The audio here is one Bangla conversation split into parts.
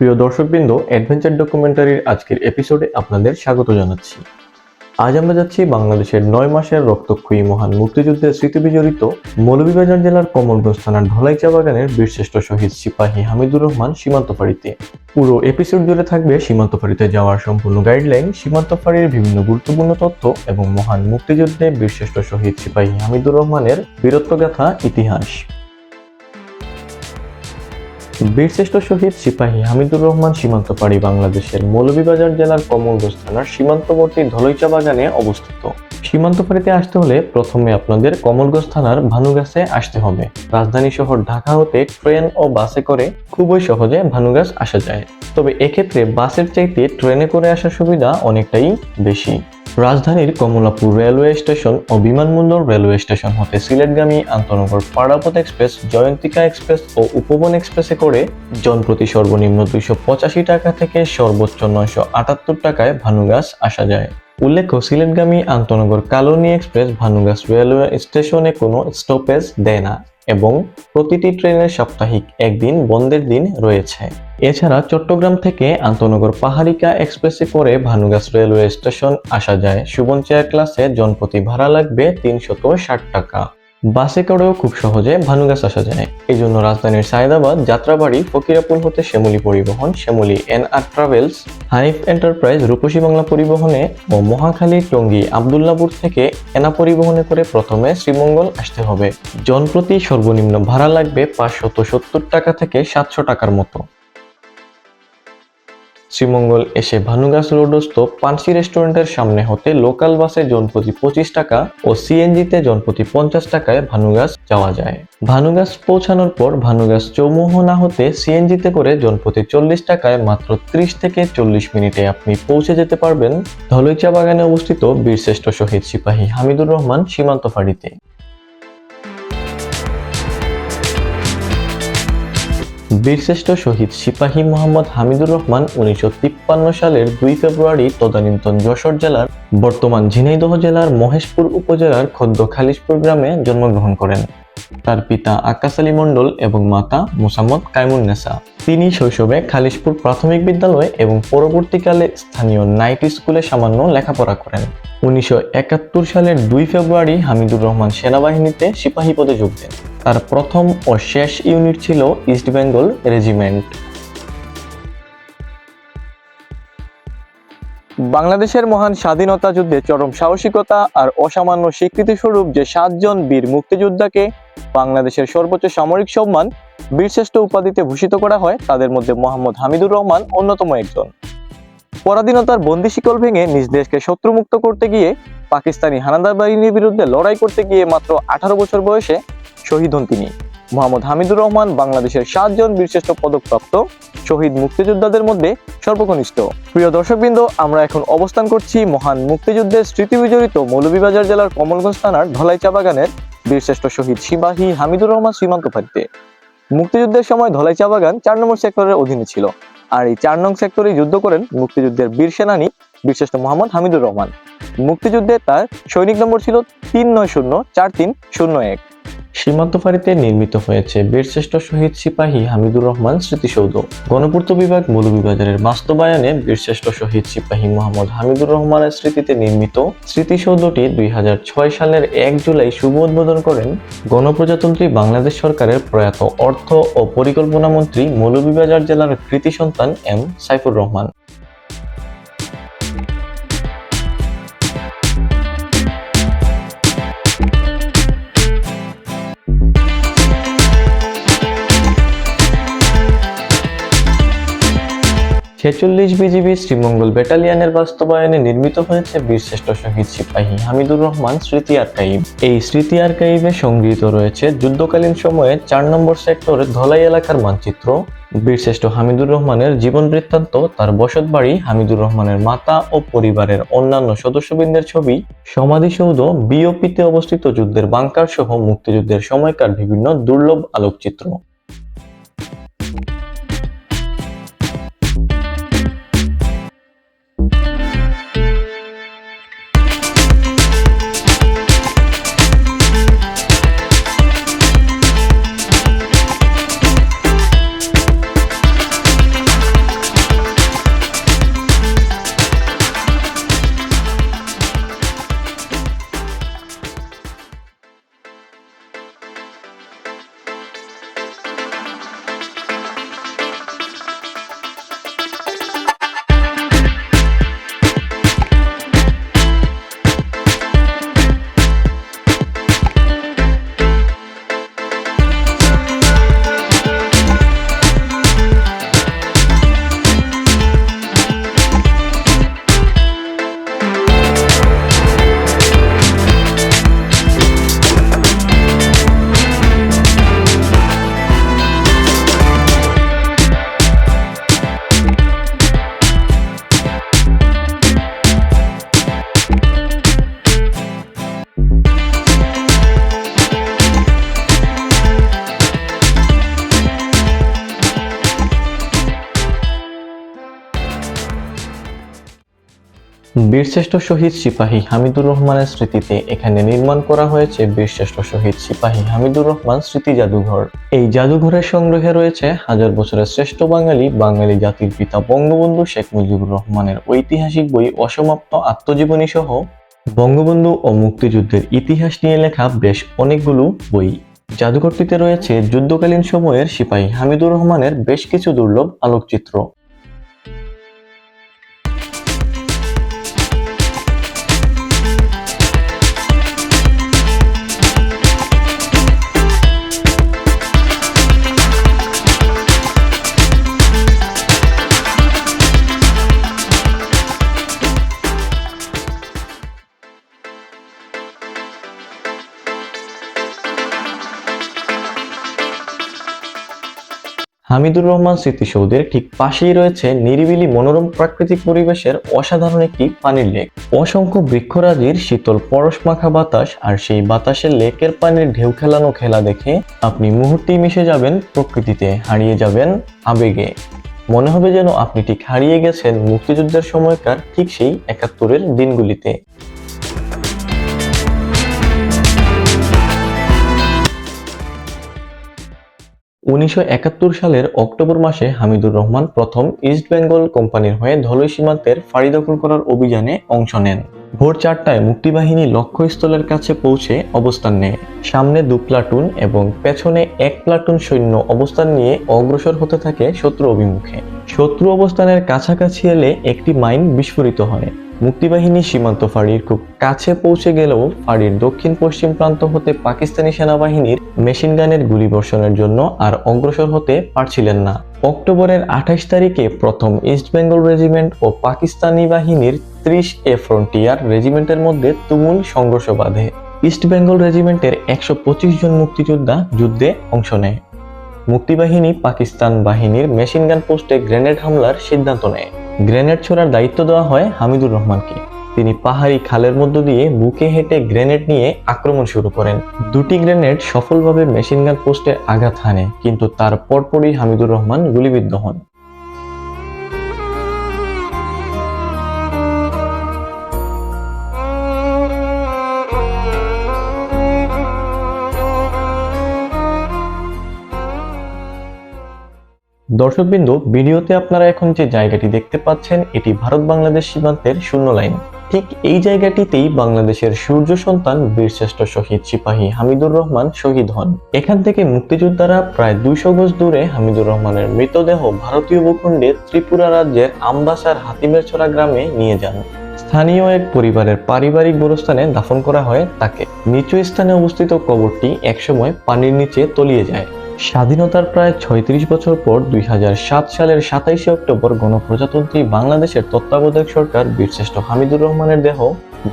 প্রিয় দর্শকবৃন্দ অ্যাডভেঞ্চার ডকুমেন্টারির আজকের এপিসোডে আপনাদের স্বাগত জানাচ্ছি। আজ আমরা যাচ্ছি বাংলাদেশের নয় মাসের রক্তক্ষয়ী মহান মুক্তিযুদ্ধের স্মৃতি বিজড়িত মৌলভীবাজার জেলার কমলগঞ্জ থানার ধলাই চা বাগানের বীরশ্রেষ্ঠ শহীদ সিপাহী হামিদুর রহমান সীমান্ত ফাঁড়িতে। পুরো এপিসোড জুড়ে থাকবে সীমান্ত ফাঁড়িতে যাওয়ার সম্পূর্ণ গাইডলাইন সীমান্ত ফাঁড়ির বিভিন্ন গুরুত্বপূর্ণ তথ্য এবং মহান মুক্তিযুদ্ধে বীরশ্রেষ্ঠ শহীদ সিপাহী হামিদুর রহমানের বীরত্বগাথা, ইতিহাস। বীরশ্রেষ্ঠ শহীদ সিপাহী হামিদুর রহমান সীমান্ত পাড়ি বাংলাদেশের মৌলভীবাজার জেলার কমলগঞ্জ থানার সীমান্তবর্তী ধলইচা বাগানে অবস্থিত। সীমান্ত পাড়িতে আসতে হলে প্রথমে আপনাদের কমলগঞ্জ থানার ভানুগাছে আসতে হবে। রাজধানী শহর ঢাকা হতে ট্রেন ও বাসে করে খুবই সহজে ভানুগাছ আসা যায়। তবে এক্ষেত্রে বাসের চাইতে ট্রেনে করে আসার সুবিধা অনেকটাই বেশি। রাজধানীর কমলাপুর রেলওয়ে স্টেশন ও বিমানবন্দর রেলওয়ে স্টেশন হতে সিলেটগামী আন্তনগর পাড়াপথ এক্সপ্রেস, জয়ন্তিকা এক্সপ্রেস ও উপবন এক্সপ্রেসে করে জনপ্রতি সর্বনিম্ন দুইশো পঁচাশি টাকা থেকে সর্বোচ্চ নয়শো আটাত্তর টাকায় ভানুগাছ আসা যায়। উল্লেখ্য, সিলেটগামী আন্তনগর কালোনি এক্সপ্রেস ভানুগাছ রেলওয়ে স্টেশনে কোনো স্টপেজ দেয় না এবং প্রতিটি ট্রেনের সাপ্তাহিক একদিন বন্ধের দিন রয়েছে। এছাড়া চট্টগ্রাম থেকে আন্তনগর পাহাড়িকা এক্সপ্রেসে করে ভানুগাছ রেলওয়ে স্টেশন আসা যায়। সুবন চেয়ার ক্লাসে জনপ্রতি ভাড়া লাগবে তিনশত ষাট টাকা। বাসে করেও খুব সহজে ভানুগাছ আসা যায়। এই জন্য রাজধানীর সায়দাবাদ, যাত্রাবাড়ি ফকিরাপুর হতে শ্যামলী পরিবহন, Shyamoli N R travels, Hanif enterprise, Rupasi Bangla পরিবহনে ও মহাখালী টঙ্গী আবদুল্লাপুর থেকে এনা পরিবহনে করে প্রথমে শ্রীমঙ্গল আসতে হবে। জনপ্রতি সর্বনিম্ন ভাড়া লাগবে পাঁচশত সত্তর টাকা থেকে সাতশো টাকার মতো। শ্রীমঙ্গল এসে ভানুগাছ রোডস্থ পানসি রেস্টুরেন্টের সামনে হতে লোকাল বাসে জনপ্রতি পঁচিশ টাকা ও সিএনজিতে জনপ্রতি পঞ্চাশ টাকায় ভানুগাছ যাওয়া যায়। ভানুগাছ পৌঁছানোর পর ভানুগাছ চৌমোহনা হতে সিএনজিতে করে জনপ্রতি চল্লিশ টাকায় মাত্র ত্রিশ থেকে চল্লিশ মিনিটে আপনি পৌঁছে যেতে পারবেন ধলইচা বাগানে অবস্থিত বীরশ্রেষ্ঠ শহীদ সিপাহী হামিদুর রহমান সীমান্ত ফাঁড়িতে। বীরশ্রেষ্ঠ শহীদ সিপাহী মোহাম্মদ হামিদুর রহমান উনিশশো তিপ্পান্ন সালের দুই ফেব্রুয়ারি তদানীন্তন যশোর জেলার, বর্তমান ঝিনাইদহ জেলার মহেশপুর উপজেলার খদ্দ খালিশপুর গ্রামে জন্মগ্রহণ করেন। তার পিতা আকাশ আলী মণ্ডল এবং মাতা মোসাম্মদ কাইমুন্নেসা তিনি শৈশবে খালিশপুর প্রাথমিক বিদ্যালয় এবং পরবর্তীকালে স্থানীয় নাইট স্কুলে সামান্য লেখাপড়া করেন। উনিশশো একাত্তর সালের দুই ফেব্রুয়ারি হামিদুর রহমান সেনাবাহিনীতে সিপাহী পদে যোগ দেন। তার প্রথম ও শেষ ইউনিট ছিল ইস্ট বেঙ্গল রেজিমেন্ট। বাংলাদেশের মহান স্বাধীনতা যুদ্ধে চরম সাহসিকতা আর অসামান্য স্বীকৃতি স্বরূপ যে সাতজন বীর মুক্তিযোদ্ধাকে বাংলাদেশের সর্বোচ্চ সামরিক সম্মান বীরশ্রেষ্ঠ উপাধিতে ভূষিত করা হয় তাদের মধ্যে মোহাম্মদ হামিদুর রহমান অন্যতম একজন। পরাধীনতার বন্দি শিকল ভেঙে নিজ দেশকে শত্রুমুক্ত করতে গিয়ে পাকিস্তানি হানাদার বাহিনীর বিরুদ্ধে লড়াই করতে গিয়ে মাত্র আঠারো বছর বয়সে শহীদ হন তিনি। মোহাম্মদ হামিদুর রহমান বাংলাদেশের সাতজন বীরশ্রেষ্ঠ পদকপ্রাপ্ত শহীদ মুক্তিযোদ্ধাদের মধ্যে সর্বকনিষ্ঠ। প্রিয় দর্শকবৃন্দ, আমরা এখন অবস্থান করছি মহান মুক্তিযুদ্ধের স্মৃতি বিজড়িত মৌলভীবাজার জেলার কমলগঞ্জ থানার ধলাই চা বাগানের বীরশ্রেষ্ঠ শহীদ সিবাহী হামিদুর রহমান সীমান্ত ফাঁড়িতে মুক্তিযুদ্ধের সময় ধলাই চা বাগান চার নম্বর সেক্টরের অধীনে ছিল। আর এই চার নং সেক্টরে যুদ্ধ করেন মুক্তিযুদ্ধের বীর সেনানী বীরশ্রেষ্ঠ মোহাম্মদ হামিদুর রহমান। মুক্তিযুদ্ধে তার সৈনিক নম্বর ছিল তিন নয় শূন্য চার তিন শূন্য এক। সীমান্ত ফাঁড়িতে নির্মিত হয়েছে বীরশ্রেষ্ঠ শহীদ সিপাহী হামিদুর রহমান স্মৃতিসৌধ। গণপূর্ত বিভাগ মৌলভীবাজারের বাস্তবায়নে বীরশ্রেষ্ঠ শহীদ সিপাহী মোহাম্মদ হামিদুর রহমানের স্মৃতিতে নির্মিত স্মৃতিসৌধটি দুই হাজার ছয় সালের এক জুলাই শুভ উদ্বোধন করেন গণপ্রজাতন্ত্রী বাংলাদেশ সরকারের প্রয়াত অর্থ ও পরিকল্পনা মন্ত্রী মৌলভীবাজার জেলার কৃতি সন্তান এম সাইফুর রহমান। ছেচল্লিশ বিজিবি শ্রীমঙ্গল ব্যাটালিয়নের বাস্তবায়নে নির্মিত হয়েছে বীরশ্রেষ্ঠ শহীদ সিপাহী হামিদুর রহমান স্মৃতি আর্কাইভ। এই স্মৃতি আর্কাইভে সংগৃহীত রয়েছে যুদ্ধকালীন সময়ে চার নম্বর সেক্টরের ধলাই এলাকার মানচিত্র। বীরশ্রেষ্ঠ হামিদুর রহমানের জীবন বৃত্তান্ত, তার বসত বাড়ি হামিদুর রহমানের মাতা ও পরিবারের অন্যান্য সদস্যবৃন্দের ছবি সমাধিসৌধ বিওপিতে অবস্থিত যুদ্ধের বাংকার সহ মুক্তিযুদ্ধের সময়কার বিভিন্ন দুর্লভ আলোকচিত্র। বীরশ্রেষ্ঠ শহীদ সিপাহী হামিদুর রহমানের স্মৃতিতে এখানে নির্মাণ করা হয়েছে বীরশ্রেষ্ঠ শহীদ সিপাহী হামিদুর রহমান স্মৃতি জাদুঘর। এই জাদুঘরের সংগ্রহে রয়েছে হাজার বছরের শ্রেষ্ঠ বাঙালি বাঙালি জাতির পিতা বঙ্গবন্ধু শেখ মুজিবুর রহমানের ঐতিহাসিক বই অসমাপ্ত আত্মজীবনী সহ বঙ্গবন্ধু ও মুক্তিযুদ্ধের ইতিহাস নিয়ে লেখা বেশ অনেকগুলো বই। জাদুঘরটিতে রয়েছে যুদ্ধকালীন সময়ের সিপাহী হামিদুর রহমানের বেশ কিছু দুর্লভ আলোকচিত্র। হামিদুর রহমান স্মৃতিসৌধের ঠিক পাশেই রয়েছে নিরিবিলি মনোরম প্রাকৃতিক পরিবেশের অসাধারণ একটি পানির লেক। অসংখ্য বৃক্ষরাজির শীতল পরশমাখা বাতাস আর সেই বাতাসে লেকের পানির ঢেউ খেলানো খেলা দেখে আপনি মুহূর্তেই মিশে যাবেন, প্রকৃতিতে হারিয়ে যাবেন আবেগে। মনে হবে যেন আপনি ঠিক হারিয়ে গেছেন মুক্তিযুদ্ধের সময়কার ঠিক সেই একাত্তরের দিনগুলিতে। উনিশশো একাত্তর সালের অক্টোবর মাসে হামিদুর রহমান প্রথম ইস্ট বেঙ্গল কোম্পানির হয়ে ধলই সীমান্তের ফাঁড়ি দখল করার অভিযানে অংশ নেন। ভোর চারটায় মুক্তিবাহিনী লক্ষ্যস্থলের কাছে পৌঁছে অবস্থান নেয়। সামনে দু প্লাটুন এবং পেছনে এক প্লাটুন সৈন্য অবস্থান নিয়ে অগ্রসর হতে থাকে শত্রু অভিমুখে। শত্রু অবস্থানের কাছাকাছি এলে একটি মাইন বিস্ফোরিত হয়। মুক্তিবাহিনী সীমান্ত ফাঁড়ির খুব কাছে পৌঁছে গেলেও ফাঁড়ির দক্ষিণ পশ্চিম প্রান্ত হতে পাকিস্তানি সেনাবাহিনীর মেশিন গানের গুলিবর্ষণের জন্য আর অগ্রসর হতে পারছিলেন না। অক্টোবরের আঠাশ তারিখে প্রথম ইস্ট বেঙ্গল রেজিমেন্ট ও পাকিস্তানি বাহিনীর ত্রিশ এ ফ্রন্টিয়ার রেজিমেন্টের মধ্যে তুমুল সংঘর্ষ বাধে। ইস্ট বেঙ্গল রেজিমেন্টের একশো পঁচিশ জন মুক্তিযোদ্ধা যুদ্ধে অংশ নেয়। মুক্তিবাহিনী পাকিস্তান বাহিনীর মেশিন গান পোস্টে গ্রেনেড হামলার সিদ্ধান্ত নেয়। গ্রেনেড ছোড়ার দায়িত্ব দেওয়া হয় হামিদুর রহমানকে। তিনি পাহাড়ি খালের মধ্য দিয়ে বুকে হেঁটে গ্রেনেড নিয়ে আক্রমণ শুরু করেন। দুটি গ্রেনেড সফলভাবে মেশিনগান পোস্টে আঘাত হানে, কিন্তু তার পরপরই হামিদুর রহমান গুলিবিদ্ধ হন। দর্শকবিন্দু, ভিডিওতে আপনারা এখন যে জায়গাটি দেখতে পাচ্ছেন, এটি ভারত বাংলাদেশ সীমান্তের শূন্য লাইন। ঠিক এই জায়গাটিতেই বাংলাদেশের সূর্য সন্তান, বীরশ্রেষ্ঠ শহীদ সিপাহী হামিদুর রহমান শহীদ হন। এখান থেকে মুক্তিযোদ্ধারা প্রায় দুইশো গজ দূরে হামিদুর রহমানের মৃতদেহ ভারতীয় ভূখণ্ডে ত্রিপুরা রাজ্যের আমবাসার হাতিমের ছড়া গ্রামে নিয়ে যান। স্থানীয় এক পরিবারের পারিবারিক গোরস্থানে দাফন করা হয় তাকে। নিচু স্থানে অবস্থিত কবরটি একসময় পানির নিচে তলিয়ে যায়। স্বাধীনতার প্রায় ছয়ত্রিশ বছর পর দুই হাজার সাত সালের সাতাইশে অক্টোবর গণপ্রজাতন্ত্রী বাংলাদেশের তত্ত্বাবধায়ক সরকার বীরশ্রেষ্ঠ হামিদুর রহমানের দেহ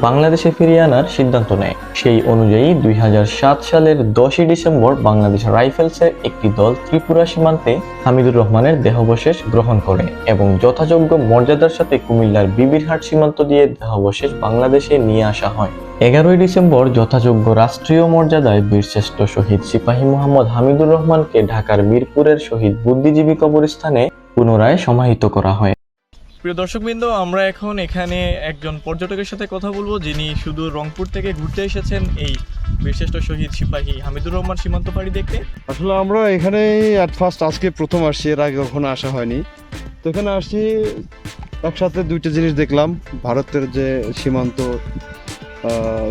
বাংলাদেশে ফিরিয়ে আনার সিদ্ধান্ত নেয়। সেই অনুযায়ী দুই হাজার সাত সালের দশই ডিসেম্বর বাংলাদেশ রাইফেলসের একটি দল ত্রিপুরা সীমান্তে হামিদুর রহমানের দেহাবশেষ গ্রহণ করে এবং যথাযোগ্য মর্যাদার সাথে কুমিল্লার বিবিরহাট সীমান্ত দিয়ে দেহাবশেষ বাংলাদেশে নিয়ে আসা হয়। এগারোই ডিসেম্বর যথাযোগ্য রাষ্ট্রীয় মর্যাদায় বীরশ্রেষ্ঠ শহীদ সিপাহী মোহাম্মদ হামিদুর রহমানকে ঢাকার মিরপুরের শহীদ বুদ্ধিজীবী কবরস্থানে পুনরায় সমাহিত করা হয়। প্রিয় দর্শকবৃন্দ, আমরা এখন এখানে একজন পর্যটকের সাথে কথা বলব যিনি শুধু রংপুর থেকে ঘুরতে এসেছেন এই বীরশ্রেষ্ঠ শহীদ সিপাহী হামিদুর রহমান সীমান্ত পাড়ি দেখতে। আসলে আমরা এখানে অ্যাট ফার্স্ট আজকে প্রথম আসছি, এর আগে কখনো আসা হয়নি। তো এখানে আসছি, একসাথে দুইটা জিনিস দেখলাম। ভারতের যে সীমান্ত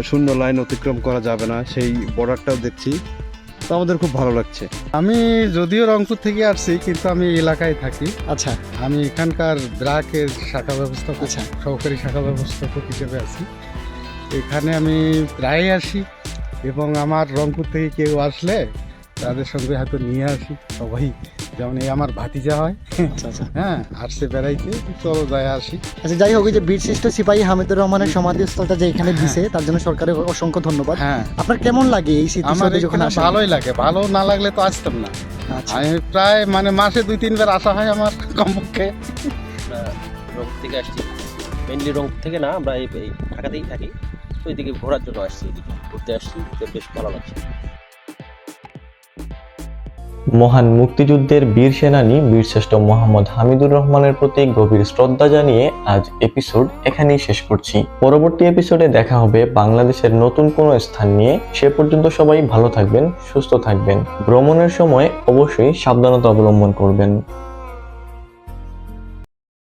শূন্য লাইন অতিক্রম করা যাবে না, সেই বর্ডারটাও দেখছি। তো আমাদের খুব ভালো লাগছে। আমি যদিও রংপুর থেকে আসছি কিন্তু আমি এলাকায় থাকি। আচ্ছা। আমি এখানকার ব্রাকের শাখা ব্যবস্থা আচ্ছা। সহকারী শাখা ব্যবস্থাপক হিসেবে আছি। এখানে আমি প্রায় আসি এবং আমার রংপুর থেকে কেউ আসলে তাদের সঙ্গে হয়তো নিয়ে আসি সবাই যেমন এই আমার ভাতিজা হয়। আচ্ছা আচ্ছা। হ্যাঁ আসছে বেড়াইতে। চলো যায় আসি। আচ্ছা যাই হোক এই যে বীরশ্রেষ্ঠ সিপাহী হামিদুর রহমানের সমাধিস্থলটা যে এখানে দিছে তার জন্য সরকারের অসংখ্য ধন্যবাদ। হ্যাঁ। আপনার কেমন লাগে এই আমার স্মৃতিসৌধে যখন এখানে আসেন? ভালোই লাগে। ভালো না লাগলে তো আসতাম না। আচ্ছা। আমি প্রায় মানে মাসে দুই তিনবার আসা হয় আমার কমপক্ষে। রংপুর থেকে আসছি। মেনলি রংপুর থেকে না আমরা এই এই ঢাকাতেই থাকি। ওইদিকে ঘোরার জন্য আসছি এদিকে ঘুরতে আসছি বেশ ভালো লাগছে। মহান মুক্তিযুদ্ধের বীর সেনানী বীরশ্রেষ্ঠ মোহাম্মদ হামিদুর রহমানের প্রতি গভীর শ্রদ্ধা জানিয়ে আজ এপিসোড এখানেই শেষ করছি। পরবর্তী এপিসোডে দেখা হবে বাংলাদেশের নতুন কোনো স্থান নিয়ে। সে পর্যন্ত সবাই ভালো থাকবেন, সুস্থ থাকবেন। ভ্রমণের সময় অবশ্যই সাবধানতা অবলম্বন করবেন।